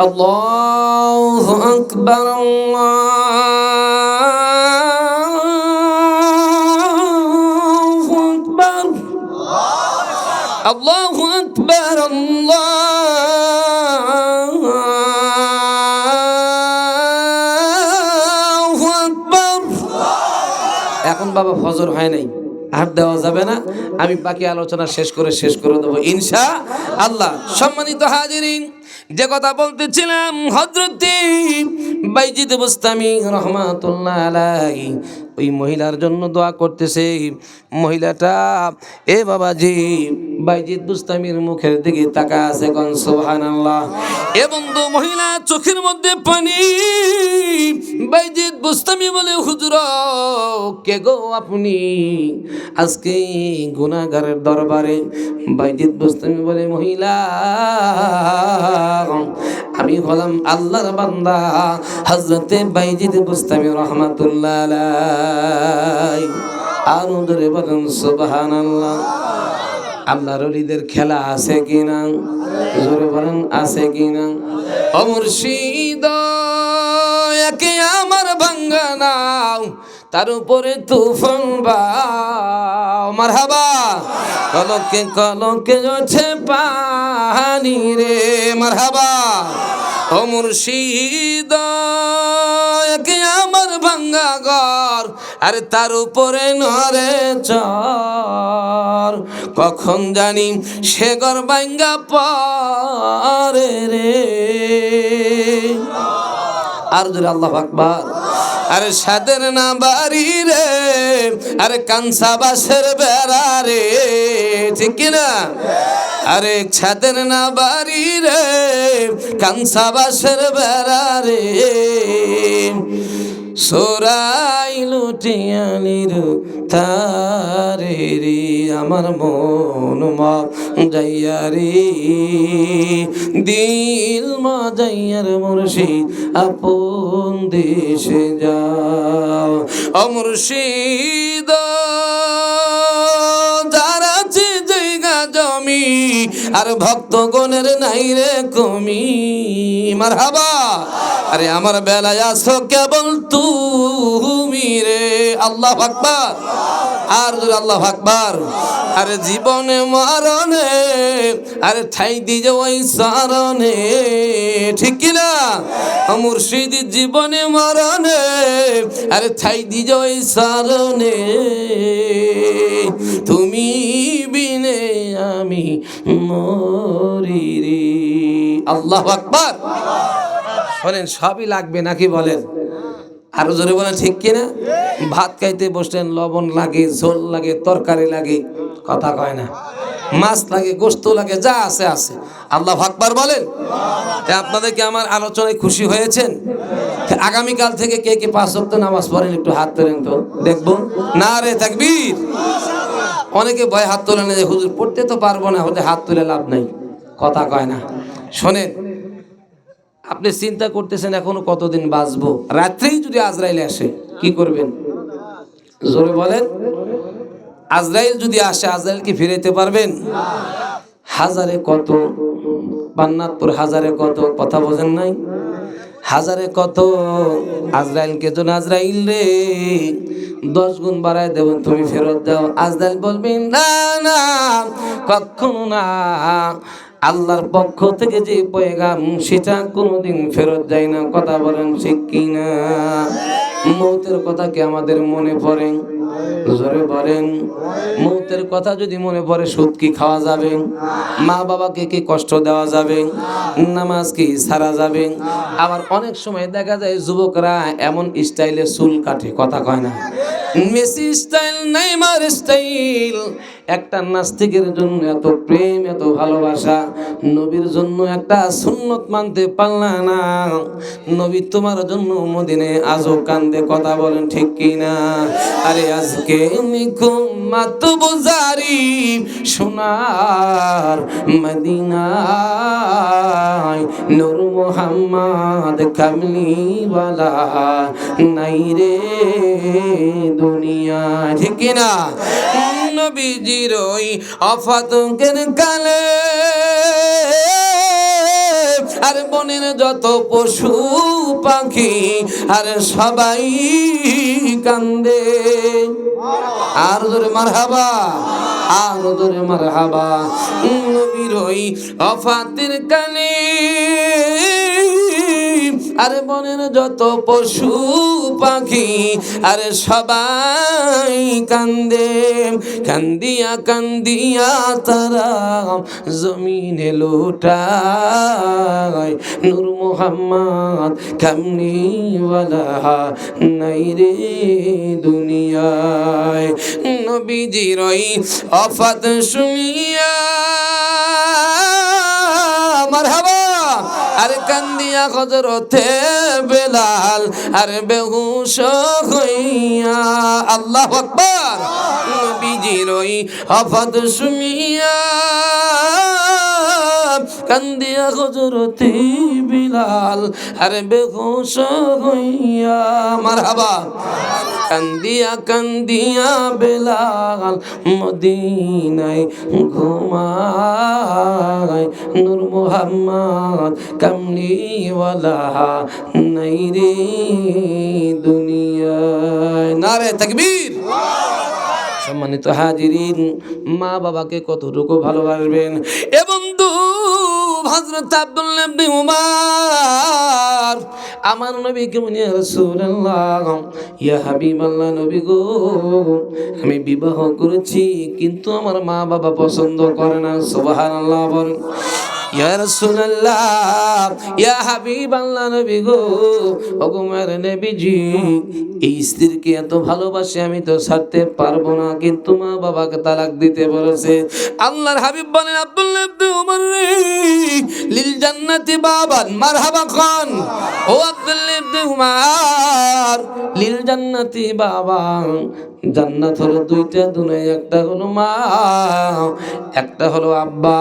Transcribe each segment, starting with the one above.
الله أكبر الله أكبر الله أكبر الله أكبر এখন বাবা ফজর হয় নাই আর দেওয়া যাবে না আমি বাকি আলোচনা শেষ করে শেষ করে দেবো ইনশা আল্লাহ সম্মানিত হাজিরিন যে কথা বলতেছিলাম হজরতি বাইজিদ বুস্তামি রহমাতুল্লাহ আলাই ওই মহিলার জন্য দোয়া করতেছে। মহিলাটা, এ বাবাজি, বাইজিদ বুস্তামির মুখের দিকে তাকা আছে কন, সুবহানাল্লাহ। এ বন্ধু মহিলা, চোখের মধ্যে পানি। বাইজিদ বুস্তামি বলে, হুজুর, কে গো আপনি? আজকে গুনাহগারের দরবারে বাইজিৎ বুস্তামি বলে, মহিলা আমি হলাম আল্লাহর বান্দা। হজরতে বাইজিদ বুস্তামি রহমাতুল্লাহ আর ধরে বলেন, সুবহানাল্লাহ। আল্লাহর অলিদের খেলা আছে কিনা? জোরে বলেন, আছে কিনা? ও মুর্শিদ, একে আমার ভাঙ্গা নাও, তার উপরে তুফান বাও। মারহাবা। কলকে কলকে যাচ্ছে পানি রে, মারহাবা। ও মুর্শিদ, একে আমার ভাঙ্গা ঘর, আরে তার উপরে নরে চর। কখন জানি সে ঘর ভাঙ্গা পরে রে। আর জোরে আল্লাহ আকবার। আরে সাদের না বাড়ি রে, আরে কানসা বাসের বেড়া রে, ঠিক কিনা আরে ছাদের না বাড়ি রে, কানসা বাসের বেড়া রে। সোরাই লুটিয়ালির তারে রে, আমার মন মা যাইয়া রে। দিল মা যাইয়ার মুর্শিদ, আপন দেশে যাও। ও মুর্শিদ, যার জায়গা জমি, আর ভক্তগণের নাই রে কমি। মারহাবা। আরে আমার বেলায় আসো কেবল তুমি রে। আল্লাহ আকবার। আর জোরে আল্লাহ আকবার। আরে জীবনে মরণে, আরে ঠাই দিয়ে ওই সারণে। ঠিক কিনা? মুর্শিদ জীবনে মরণে, আরে ঠাই দিয়ে ওই সারণে। তুমি বিনে আমি মরি রে আল্লাহ আকবার। শোনেন সবই লাগবে নাকি বলেন? আরও জোরে বলেন, ঠিক কিনা? ভাত খাইতে বসলেন, লবণ লাগে, ঝোল লাগে, তরকারি লাগে, কথা কয় না। মাছ লাগে, গোস্ত লাগে, যা আছে আছে। আল্লাহ আকবার বলেন? আপনাদের কি আমার আলোচনায় খুশি হয়েছেন? আগামীকাল থেকে কে কে পাঁচ ওয়াক্ত নামাজ পড়েন, একটু হাত তোলেন তো, দেখব। না রে, তাকবীর! অনেকে ভয় হাত তোলে না যে, হুজুর, পড়তে তো পারব না, হলে হাত তুলে লাভ নাই, কথা কয় না। শোনেন আপনি চিন্তা করতেছেন, এখনও কতদিন বাঁচবো? রাত্রেই যদি আজরাইল আসে, কি করবেন? জোরে বলেন, আজরাইল যদি আসে, আজরাইল কি ফিরাইতে পারবেন? হাজারে কত পান্নাত্তর হাজারে কত, কথা বোঝেন নাই? হাজারে কত আজরাইলকে জন আজরাইল রে? দশ গুণ বাড়ায় দেব, তুমি ফেরত দাও। আজরাইল বলবেন, না না, কখনো না। আল্লাহর পক্ষ থেকে যে পয়গাম, সেটা কোনোদিন ফেরত যায় না। কথা বলেন ঠিক কিনা মৌতের কথা কি আমাদের মনে পড়ে? জোরে বলেন। মৌতের কথা যদি মনে পড়ে সুদ কি খাওয়া যাবে? মা বাবাকে কি কষ্ট দেওয়া যাবে? নামাজ কি সারা যাবে? আবার অনেক সময় দেখা যায় যুবকরা এমন স্টাইলে চুল কাটে, কথা কয় না। Messi style, Neymar style. একটা নাস্তিকের জন্য এত প্রেম, এত ভালোবাসা, নবীর জন্য একটা সুন্নত মানতে পারলা না। নবী তোমার জন্য মদিনে আজও কান্দে কথা বলেন ঠিক কি না আরে আজকে মাত সোনার মদিনায়। নূর মোহাম্মদ কামলিওয়ালা নাই রে দুনিয়া, ঠিক কি না নবীজির ওই অফাতকের কালে। আর বনের যত পশু পাখি, আর সবাই কান্দে। আর ধরে মার হাবা আর ধরে মার হাবা নবীর ওই অফাতের কানে আরে বনের যত পশু পাখি, আরে সবাই কান্দে। কান্দিয়া কান্দিয়া তারা জমিনে লোটায়। নূর মোহাম্মদ কামনিওয়ালা নাই রে দুনিয়ায়। নবীজির অফাত শুনিয়া আরে কান্দিয়া হজরতে বেলাল আর বেহুশ হইয়া আল্লাহ আকবার। বিজির হফত শুনিয়া কান্দিয়া হজরতে বিলাল আরে বেহুশ হইয়া মারহাবা। কান্দিয়া কান্দিয়া বেলাল, মদিনায় ঘুমায় নূর মোহাম্মদ, কামলিওয়ালা নাই রে দুনিয়ায়। নারে তাকবীর। সম্মানিত হাজিরিন, মা বাবাকে কতটুকু ভালোবাসবেন? এ হযরত আব্দুল্লাহ উমার, আমার নবী কেমন ইয়া রাসূলুল্লাহ, ইয়া হাবিবাল্লাহ নবী গো, আমি বিবাহ করেছি, কিন্তু আমার মা বাবা পছন্দ করে না। সুবহানাল্লাহ বলেন। ইয়া রাসূলুল্লাহ, ইয়া আমি তো ছাড়তে পারব না, কিন্তু মা বাবাকে তালাক দিতে বলেছে। আল্লাহর হাবিব বলেন আব্দুল্লাহ ইবনে উমর রে, লিল খান। ও আব্দুল্লাহ ইবনে উমর লিল জান্নাতি বাবান। জান্নাত হলো দুইটা দুনে একটা হলো মা, একটা হলো আব্বা।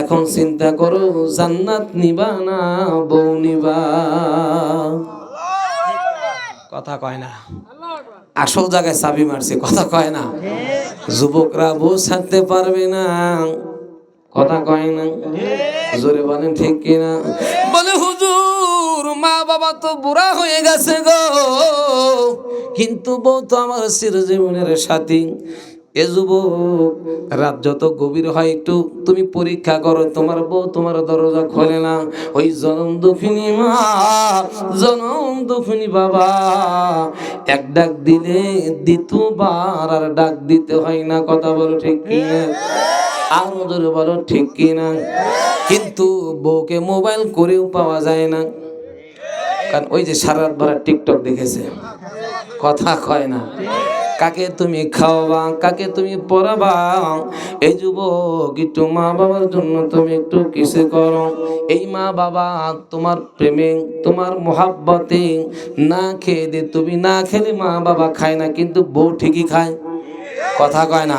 এখন চিন্তা করো, জান্নাত নিবা না, বউ নিবা। কথা কয় না। আসল জায়গায় চাবি মারছে, কথা কয় না। যুবকরা বউ ছাড়তে পারবে না। কথা কয় না। জোরে বলেন, ঠিক কিনা? বলে, হুজুর মা বাবা তো বুড়া হয়ে গেছে গো। কিন্তু বউ তো আমার চিরজীবনের সাথী। এ যুবক, রাত যত গভীর হয় একটু তুমি পরীক্ষা করো, তোমার বউ তোমার দরজা খোলে না। ওই জনম দুঃখিনী মা, জনম দুঃখিনী বাবা, এক ডাক দিলে দ্বিতীয়বার আর ডাক দিতে হয় না, কথা বলো ঠিক কিনা? আর জোরে বলো ঠিক কিনা? কিন্তু বউকে মোবাইল করেও পাওয়া যায় না। কারণ ওই যে সারা রাত ভরা টিকটক দেখেছে। কথা কয় না। কাকে তুমি খাওয়াবা, কাকে তুমি পড়াবা? এই যুবক, একটু মা বাবার জন্য তুমি একটু কিসে করো। এই মা বাবা, তোমার প্রেমে, তোমার মোহাব্বতে না খেয়ে দে, তুমি না খেলে মা বাবা খায় না, কিন্তু বউ ঠিকই খায়। কথা কয় না।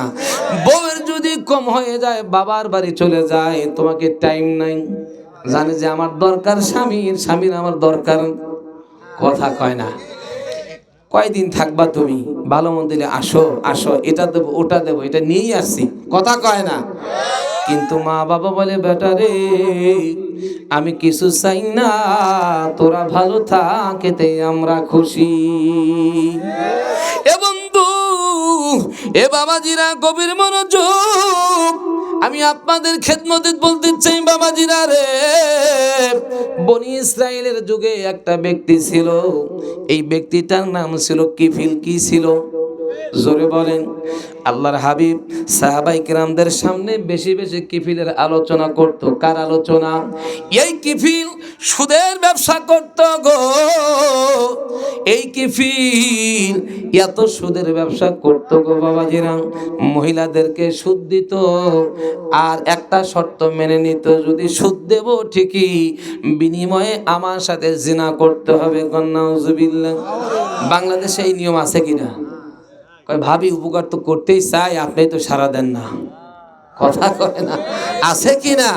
বউয়ের যদি কম হয়ে যায়, বাবার বাড়ি চলে যায়, তোমাকে টাইম নাই। জানে যে আমার দরকার স্বামীর স্বামীর আমার দরকার। কথা কয় না। কয়দিন থাকবা তুমি? ভালো মন দিলে আসো আসো, এটা দেবো, ওটা দেবো, এটা নিয়েই আসছি। কথা কয় না? কিন্তু মা বাবা বলে, বেটা রে, আমি কিছু চাই না, তোরা ভালো থাকেতে আমরা খুশি। এ বন্ধু, এ বাবাজিরা গভীর মনোযোগ আমি আপনাদের খেদমতে বলতে চাই, বাবাজিরা রে। বনি ইসরায়েলের যুগে একটা ব্যক্তি ছিল, এই ব্যক্তিটার নাম ছিল কিফিল, কি ছিল? জোরে বলেন। আল্লাহর হাবিব সাহাবাই কিরামদের সামনে বেশি বেশি কিফিলের আলোচনা করত। কার আলোচনা? এই কিফিল সুদের ব্যবসা করত গো। এই কিফিল এত সুদের ব্যবসা করত গো বাবাজিরা। মহিলাদেরকে সুদ দিত। আর একটা শর্ত মেনে নিত, যদি সুদ দেব ঠিকই, বিনিময়ে আমার সাথে জিনা করতে হবে কন্যা বাংলাদেশে এই নিয়ম আছে কিনা? ভাবি, উপকার তো করতেই চাই আপনি তো সারা দেন না। কথা কয় না। আছে কি না?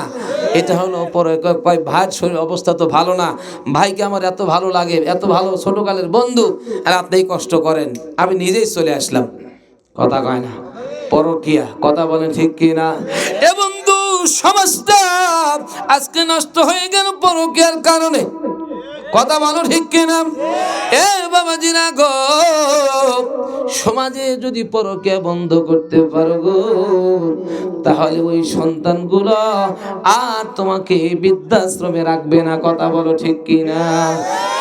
এটা হলো পরে কয়- ভাইয়ের শরীর অবস্থা তো ভালো না। ভাইকে আমার এত ভালো লাগে, এত ভালো ছোটকালের বন্ধু, আর আপনি কষ্ট করেন। আমি নিজেই চলে আসলাম। কথা কয় না। পরকিয়া, কথা বলেন ঠিক কি না? এ বন্ধু সমাজটা আজকে নষ্ট হয়ে গেল পরকিয়ার কারণে। কথা বলো ঠিক কিনা? এ বাবাজিরা গো সমাজে যদি পরকিয়া বন্ধ করতে পারো গো তাহলে ওই সন্তানগুলো আর তোমাকে বৃদ্ধাশ্রমে রাখবে না কথা বলো ঠিক কিনা?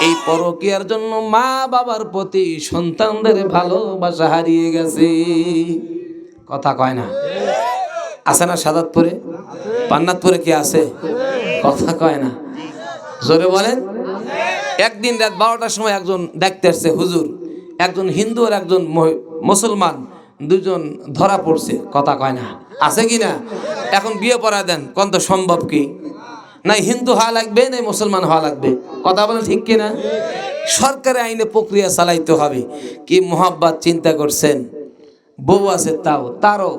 এই পরকিয়ার জন্য মা বাবার প্রতি সন্তানদের ভালোবাসা হারিয়ে গেছে। কথা কয় না? আছে না সাদাতপুরে? পান্নাতপুরে কি আছে? কথা কয় না? জোরে বলেন। একদিন রাত বারোটার সময় একজন দেখতে আসছে, হুজুর। একজন হিন্দু আর একজন মুসলমান, দুজন ধরা পড়ছে। কথা কয় না। আছে কি না? এখন বিয়ে পড়া দেন, কোন তো সম্ভব কি? না হিন্দু হওয়া লাগবে না মুসলমান হওয়া লাগবে। কথা বলে ঠিক কিনা? সরকারি আইনে প্রক্রিয়া চালাইতে হবে। কি মোহাব্বত চিন্তা করছেন? বউ আছে তাও, তারও।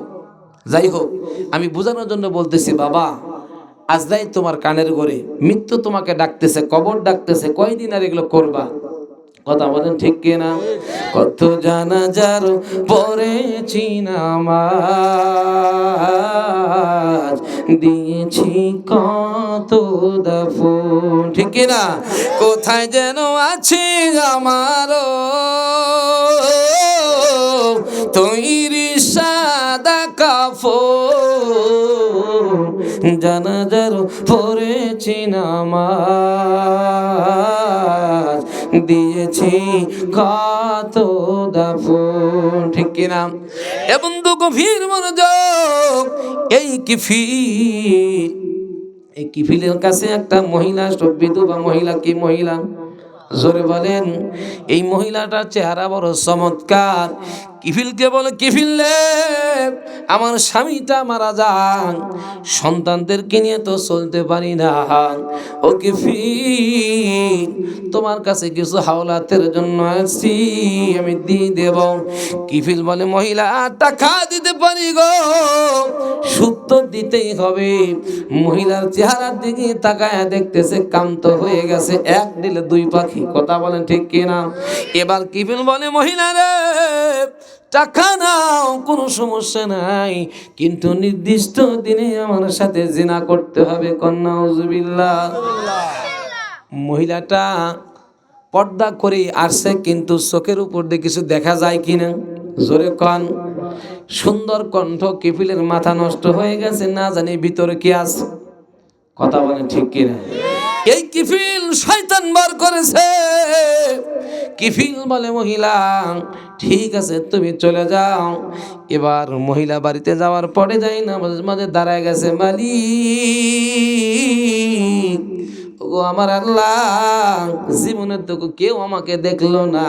যাই হোক, আমি বোঝানোর জন্য বলতেছি, বাবা আজরাই তোমার কানের গড়ে মৃত্যু তোমাকে ডাকতেছে, কবর ডাকতেছে, কয়দিন আর এগুলো করবা? কথা বলেন ঠিক কিনা? কত জানা যার পরেছি নামাজ দিয়েছি কত ঠিক কিনা? কোথায় যেন আছে আমারও। তৈরি জানাজার পড়েছি নামাজ। দিয়েছি কত দাফন। ঠিক কিনা এবং তো গভীর মনোযোগ, এই কিফির এই কিফিলের কাছে একটা মহিলা বিধবা মহিলা, কি মহিলা? জোরে বলেন, এই মহিলাটার চেহারা বড় চমৎকার। কিফিলকে বলে কিফিল রে, আমার স্বামীটা মারা যান সন্তানদেরকে নিয়ে তো চলতে পারি না। ও কিফিল তোমার কাছে কিছু হাওলাতের জন্য আসছি আমি দিয়ে দেব। কিফিল বলে মহিলা টাকা দিতে পারি গো সুদ তো দিতেই হবে। মহিলার চেহারার দিকে তাকায় দেখতেছে কান্ত হয়ে গেছে। এক দিলে দুই পাখি কথা বলেন ঠিক কিনা? এবার কিফিল বলে মহিলা রে টাকা নাও, কোনো সমস্যা নাই। কিন্তু নির্দিষ্ট দিনে আমার সাথে জিনা করতে হবে, কন্যা উজুবিল্লাহ মহিলাটা পর্দা করে আসছে, কিন্তু চোখের উপর দিয়ে কিছু দেখা যায় কিনা? জোরে কন। সুন্দর কণ্ঠ, কিফিলের মাথা নষ্ট হয়ে গেছে, না জানি ভিতরে কি আছে। কথা বলে ঠিক কিনা? এই কিফিল শয়তান বার করেছে। কিফিল বলে মহিলা? ঠিক আছে, তুমি চলে যাও। এবার মহিলা বাড়িতে যাওয়ার পরে যাই না মাঝে দাঁড়ায় গেছে মালিক। ও আমার আল্লাহ, জীবনে তো কেউ আমাকে দেখল না।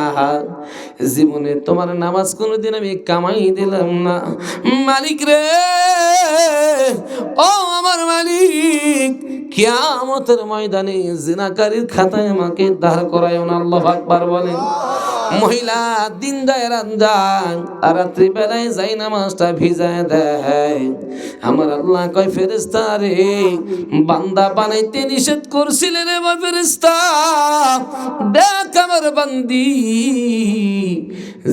জীবনে তোমার নামাজ কোনোদিন আমি কামাই দিলাম না। মালিক রে, ও আমার মালিক, কিয়ামতের ময়দানে জিনাকারীর খাতায় আমাকে দাঁড় করায় না, আল্লাহ আকবার বলেন। মহিলা দিন যায় রাত আর রাত্রি বেলায় যাই নামাজটা ভিজায় দেয়। আমার আল্লাহ কয় ফেরেস্তা রে, বান্দা বানাইতে নিষেধ করছিলে রে বা ফেরেস্তা দেখ আমার বান্দি,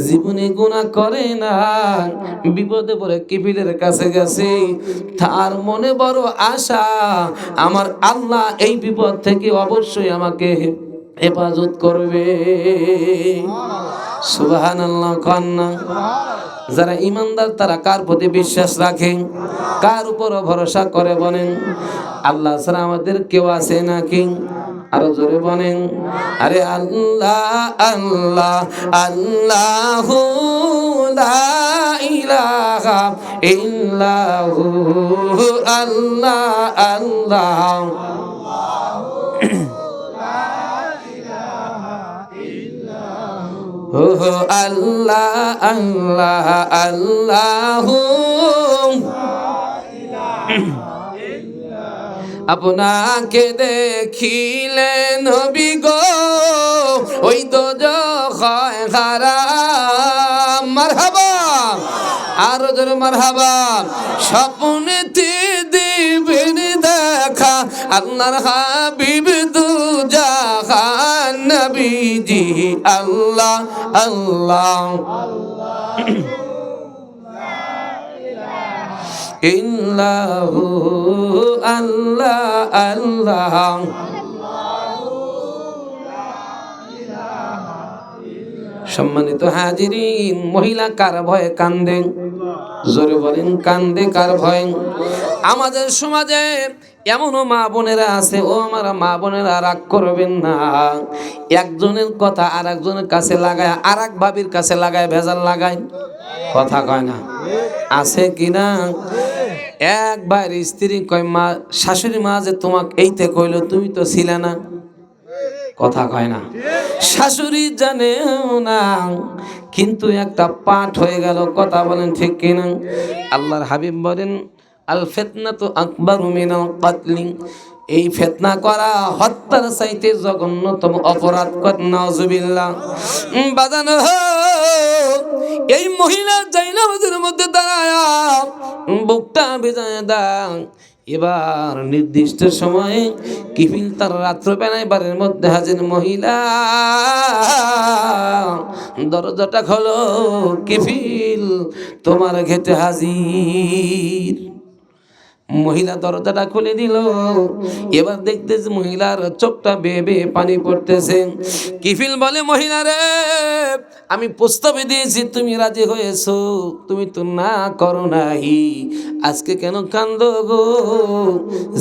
জীবনে গুণা করে না, বিপদে পড়ে কিপিলের কাছে গেছে। তার মনে বড় আশা, আমার আল্লাহ এই বিপদ থেকে অবশ্যই আমাকে হেফাজত করবে। সুবাহান আল্লাহ কন্যা যারা ইমানদার তারা কার প্রতি বিশ্বাস রাখে কার উপর ভরসা করে বলেন? আল্লাহ ছাড়া আমাদের কেউ আছে নাকি? আরও জোরে বলেন। আরে আল্লাহ আল্লাহ আল্লাহ ইলাহা ইল্লাহু আল্লাহ। আল্লাহ ও আল্লাহ আল্লাহ আল্লাহ। আপনাকে দেখিলে নবী গো, ওই তো হারাম মারহাবা, আরও জোর মারহাবা। স্বপ্নেতে দিবেন দেখা, আল্লাহর হাবিব দু নবীজি আল্লাহ আল্লাহ। ইল্লাহু আল্লাহ আল্লাহ। সম্মানিত হাজিরিন, মহিলা কার ভয়ে কান্দে? জোরে বলেন, কান্দে কার ভয়ে? আমাদের সমাজে এমনও মা বোনেরা আছে, ও আমার মা বোনেরা রাগ করবেন না। একজনের কথা আর একজনের কাছে লাগায় আর এক ভাবির কাছে লাগায়, ভেজাল লাগায়। কথা কয় না। আছে কিনা এক ভাইয়ের স্ত্রী কয়, মা, শাশুড়ি মা যে তোমাকে এইতে কইলো, তুমি তো ছিলে না। কথা কয় না। শাশুড়ি জানে না, কিন্তু একটা পাঠ হয়ে গেল, কথা বলেন ঠিক কিনা? আল্লাহর হাবিব বলেন আল ফেতনা তো আকবর কাতলিং। এই ফেতনা করা হত্যার চাইতে জঘন্যতম অপরাধ কর বাজানো এই মহিলা জাইনামাজের মধ্যে দাঁড়ায় বুকটা বেজায় দাও এবার নির্দিষ্ট সময়ে কিফিল তার রাত্রবেলায় বাড়ির মধ্যে হাজির মহিলা। দরজাটা খোলো, কিফিল তোমার ঘেটে হাজির। মহিলা দরজাটা খুলে দিল। এবার দেখতেছে মহিলার চোখটা বেয়ে বেয়ে পানি পড়তেছে। কিফিল বলে, মহিলা রে, আমি প্রস্তাবে দিয়েছি, তুমি রাজি হয়েছো, তুমি তো না করো নাই আজকে কেন কান্দ গো?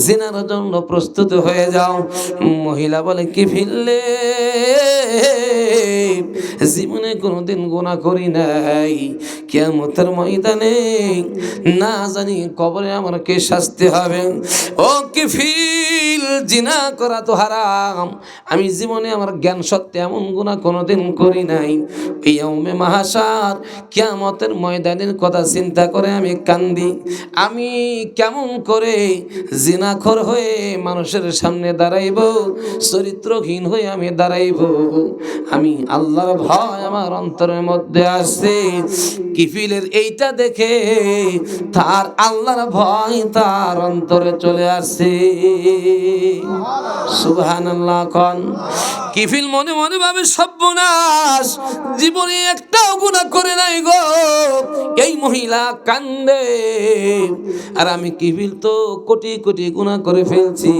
জিনার জন্য প্রস্তুত হয়ে যাও। মহিলা বলে কি ফিরলে জীবনে কোনোদিন গোনা করি নাই। কেমতের ময়দানে না জানি কবরে আমার কে শাস্তি হবে। ও কি ফিল জিনা করা তো হারাম। আমি জীবনে আমার জ্ঞান সত্ত্বে এমন গুণা কোনোদিন করি নাই। এই মাহাসার কেমতের ময়দানের কথা চিন্তা করে আমি কান্দি। আমি কেমন করে জিনাখর হয়ে মানুষের সামনে দাঁড়াইব, চরিত্রহীন হয়ে আমি দাঁড়াইব? আমি আল্লাহর ভয় আমার অন্তরের মধ্যে আসছে। কিফিলের এইটা দেখে তার আল্লাহর ভয় তার অন্তরে চলে আসছে। সুবহান আল্লাহ কন। কিফিল মনে মনে ভাবে, সর্বনাশ, জীবনে একটাও গুণা করে নাই গো। এই মহিলা কান্দে। আর আমি কিফিল তো কোটি কোটি গুণা করে ফেলছি।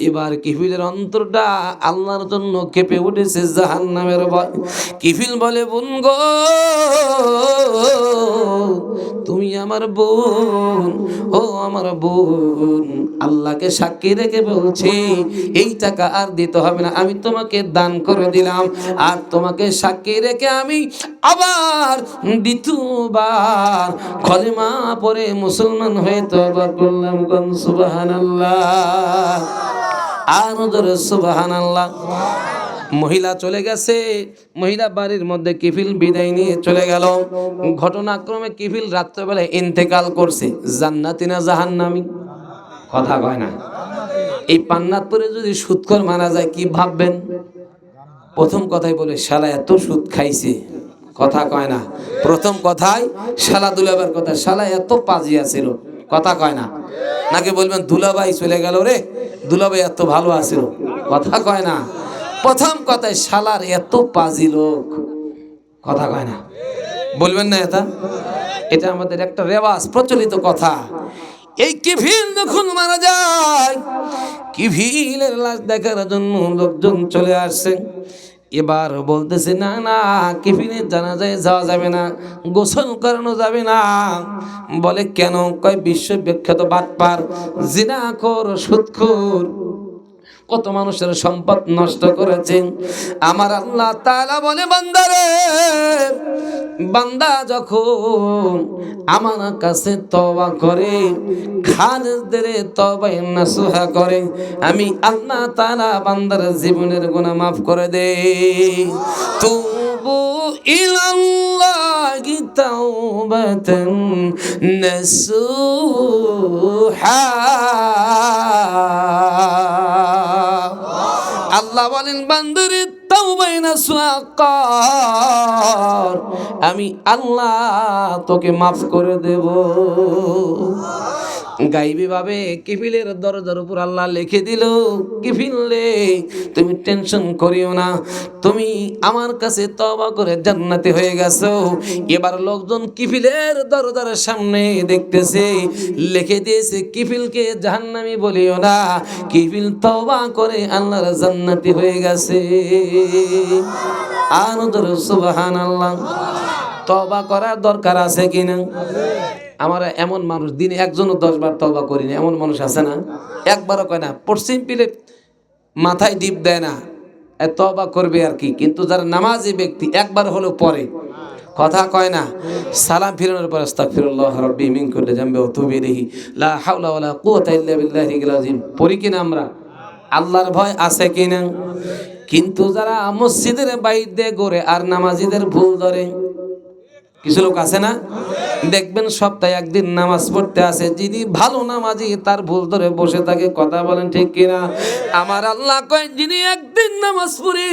এবার কিফিলের অন্তরটা আল্লাহর জন্য কেঁপে উঠেছে জাহান নামের ভয় কিফিল বলে, বোন গো, তুমি আমার বোন, ও আমার বোন। আল্লাহকে সাক্ষী রেখে বলছি, এই টাকা আর দিতে হবে না, আমি তোমাকে দান করে দিলাম। আর তোমাকে সাক্ষী রেখে আমি আবার দ্বিতীয়বার খলিমা পরে মুসলমান হয়ে তবা করলাম কোন সুবাহান আল্লাহ আর ধরে সুবাহান আল্লাহ মহিলা চলে গেছে। মহিলা বাড়ির মধ্যে কিফিল বিদায় নিয়ে চলে গেল। ঘটনাক্রমে কিফিল রাত্রেবেলায় ইন্তেকাল করছে। জান্নাতি না জাহান্নামি? কথা কয় না। এই পান্নাতপুরে যদি সুৎকর মারা যায়, কি ভাববেন? প্রথম কথাই বলে, শালা, এত সুদ খাইছে। কথা কয় না। প্রথম কথাই, শালা দুলাবার কথা, শালা এত পাজিয়া ছিল। কথা কয় না। নাকি বলবেন, দুলাভাই চলে গেল রে, দুলাভাই এত ভালো আছিল? কথা কয় না। প্রথম কথায় শালার এত পাজি লোক। কথা কয় না। বলবেন না এটা? এটা আমাদের একটা রেওয়াজ, প্রচলিত কথা। এই কিভিল যখন মারা যায়, কিভিলের লাশ দেখার জন্য লোকজন চলে আসছে। এবার বলতেছে, না না কিফিনে জানা যায় যাওয়া যাবে না, গোসল করানো যাবে না। বলে, কেন? কয় বিশ্ব বিখ্যাত বাটপার, জিনাখোর, সুৎখোর। কত মানুষের সম্পদ নষ্ট করেছেন। আমার আল্লাহ তাআলা বলে, বান্দারে, বান্দা যখন আমার কাছে তওবা করে খালেদের তওবায় নাসুহা করে, আমি আল্লাহ তাআলা বান্দার জীবনের গুনাহ মাফ করে দে তুবু ইলাল্লাহি তাওবাতান নাসুহা। আল্লাহ বলেন বান্দরে আমি আল্লাহ তোকে মাফ করে দেব। গাইবি ভাবে কিফিলের দরজার উপর আল্লাহ লিখে দিল, কিফিল রে, তুমি টেনশন করিও না। তুমি আমার কাছে তবা করে জান্নাতি হয়ে গেছো। এবার লোকজন কিফিলের দরজার সামনে দেখতেছে, লিখে দিয়েছে, কিফিলকে জাহান্নামি বলিও না। কিফিল তবা করে আল্লাহর জান্নাতি হয়ে গেছে। আনন্দ সুবাহান আল্লাহ তবা করার দরকার আছে কিনা? আমার এমন মানুষ, দিনে একজনও দশ বার তবা করিনি, এমন মানুষ আছে না? একবারও কয় না, পশ্চিম পিলে মাথায় ডিপ দেয় না তবা করবে আর কি? কিন্তু যারা নামাজি ব্যক্তি, একবার হলেও পরে। কথা কয় না, সালাম ফিরানোর পর আস্তাগফিরুল্লাহ রাব্বি মিন কুল্লি জামবি লা হাওলা ওয়ালা কুওয়াতা পড়ি কিনা আমরা? আল্লাহর ভয় আছে কিনা? কিন্তু যারা মসজিদের বাইর দিয়ে গড়ে আর নামাজিদের ভুল ধরে কিছু লোক আছে না? দেখবেন সপ্তাহে একদিন নামাজ পড়তে আসে, যিনি ভালো নামাজি, তার ভুল ধরে বসে থাকে, কথা বলেন ঠিক কিনা? আমার আল্লাহ কয়, যিনি একদিন নামাজ পড়ি,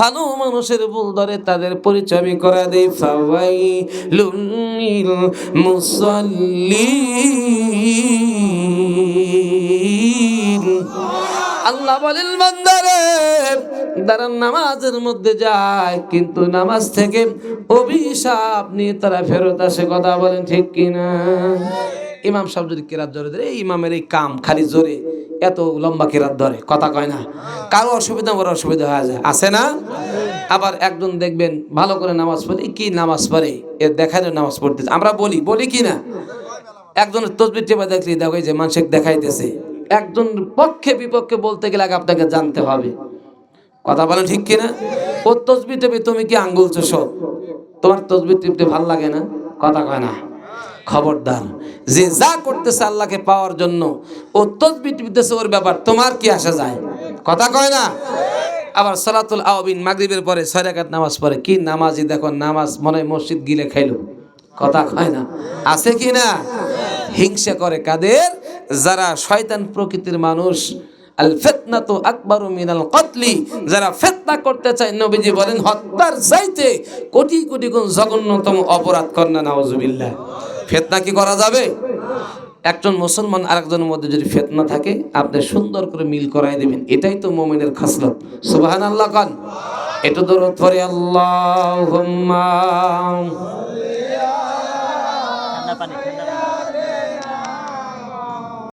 ভালো মানুষের ভুল ধরে তাদের পরিচয় আমি করে দেই। ফাওয়াই লুনিল মুসাল্লিন। আল্লাহ বলেন বান্দারে তারা নামাজের মধ্যে যায়, কিন্তু নামাজ থেকে অভিশাপ নিয়ে তারা ফেরত আসে। কথা বলেন ঠিক কিনা? ইমাম সাহেব যদি কেরাত ধরে ধরে ইমামের এই কাম খালি জোরে, এত লম্বা কেরাত ধরে। কথা কয় না। কারও অসুবিধা বড় অসুবিধা হয়ে যায়। আছে না? আবার একজন দেখবেন ভালো করে নামাজ পড়ে, কি নামাজ পড়ে? এর দেখায় নামাজ পড়তেছে। আমরা বলি বলি কি না একজনের তসবির টেপা দেখলি, দেখো যে মানুষের দেখাইতেছে। একজন পক্ষে বিপক্ষে বলতে গেলে আগে আপনাকে জানতে হবে। কথা বলেন ঠিক কিনা? ও তসবি টেপে তুমি কি আঙ্গুল চোষো? তোমার তসবি টিপতে ভালো লাগে না? কথা কয় না। খবরদার। যে যা করতেছে আল্লাহকে পাওয়ার জন্য, ও তসবি টিপতেছে ওর ব্যাপার, তোমার কি আসা যায়? কথা কয় না? আবার সালাতুল আওবিন মাগরিবের পরে ছয় রাকাত নামাজ পড়ে। কি নামাজই দেখো, নামাজ মনে মসজিদ গিলে খাইলো। কথা কয় না? আছে কি না? হিংসা করে কাদের? যারা শয়তান প্রকৃতির মানুষ। আল ফেতনা তো আকবর মিনাল কতলি। যারা ফেতনা করতে চায়, নবীজি বলেন, হত্যার চাইতে কোটি কোটি গুণ জঘন্যতম অপরাধ কন্যা নাওজুবিল্লাহ ফেতনা কি করা যাবে? একজন মুসলমান আরেকজনের মধ্যে যদি ফেতনা থাকে, আপনি সুন্দর করে মিল করাই দেবেন। এটাই তো মোমিনের খাসলত। সুবাহান আল্লাহ কান। এটা দরদ পরে আল্লাহ